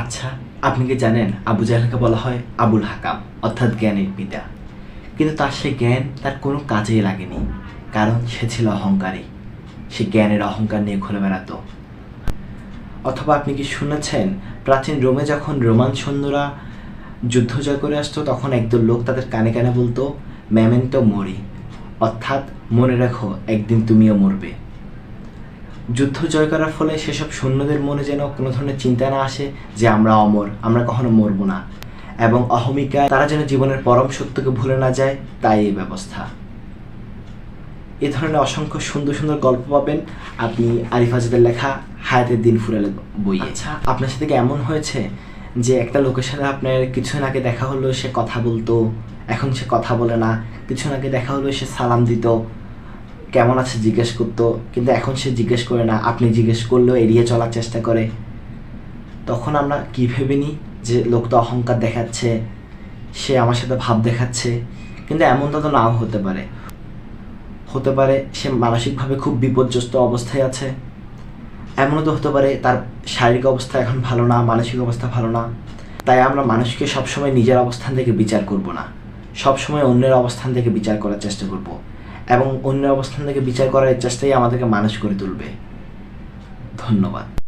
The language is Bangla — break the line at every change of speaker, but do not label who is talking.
আচ্ছা আপনি কি জানেন আবু জাহেলকে বলা হয় আবুল হাকাম, অর্থাৎ জ্ঞানের পিতা। কিন্তু তার সে জ্ঞান তার কোনো কাজেই লাগেনি, কারণ সে ছিল অহংকারী। সে জ্ঞানের অহংকার নিয়ে ঘুরে বেড়াতো। অথবা আপনি কি শুনেছেন, প্রাচীন রোমে যখন রোমান সৈন্যরা যুদ্ধ জয় করে আসতো, তখন একদল লোক তাদের কানে কানে বলতো ম্যামেন্টো মরি। অর্থাৎ, মনে রাখো, একদিন তুমিও মরবে। যুদ্ধ জয় করার ফলে সেসব সৈন্যদের মনে যেন কোনো ধরনের চিন্তা না আসে যে আমরা অমর আমরা কখনো মরবো না। এবং অহমিকা তারা যেন জীবনের পরম সত্যকে ভুলে না যায় তাই এই ব্যবস্থা। এ ধরনের অসংখ্য সুন্দর সুন্দর গল্প পাবেন আপনি আরিফ আজাদের লেখা হায়াতের দিন ফুরালে বই আচ্ছা। আপনার সাথে কি এমন হয়েছে যে একটা লোকের সাথে আপনার কিছুদিন আগে দেখা হলো সে কথা বলতো এখন সে কথা বলে না কিছুদিন আগে দেখা হলো সে সালাম দিত কেমন আছে জিজ্ঞেস করতো, কিন্তু এখন সে জিজ্ঞেস করে না, আপনি জিজ্ঞেস করলেও এড়িয়ে চলার চেষ্টা করে। তখন আমরা কি ভেবে নিই যে লোক তো অহংকার দেখাচ্ছে, সে আমার সাথে ভাব দেখাচ্ছে, কিন্তু এমনটা তো নাও হতে পারে। হতে পারে সে মানসিকভাবে খুব বিপর্যস্ত অবস্থায় আছে। এমনও তো হতে পারে তার শারীরিক অবস্থা এখন ভালো না, মানসিক অবস্থা ভালো না। তাই আমরা মানুষকে সবসময় নিজের অবস্থান থেকে বিচার করব না। সবসময় অন্যের অবস্থান থেকে বিচার করার চেষ্টা করব। এবং অন্য অবস্থান থেকে বিচার করার চেষ্টাই আমাদেরকে মানুষ করে তুলবে। ধন্যবাদ।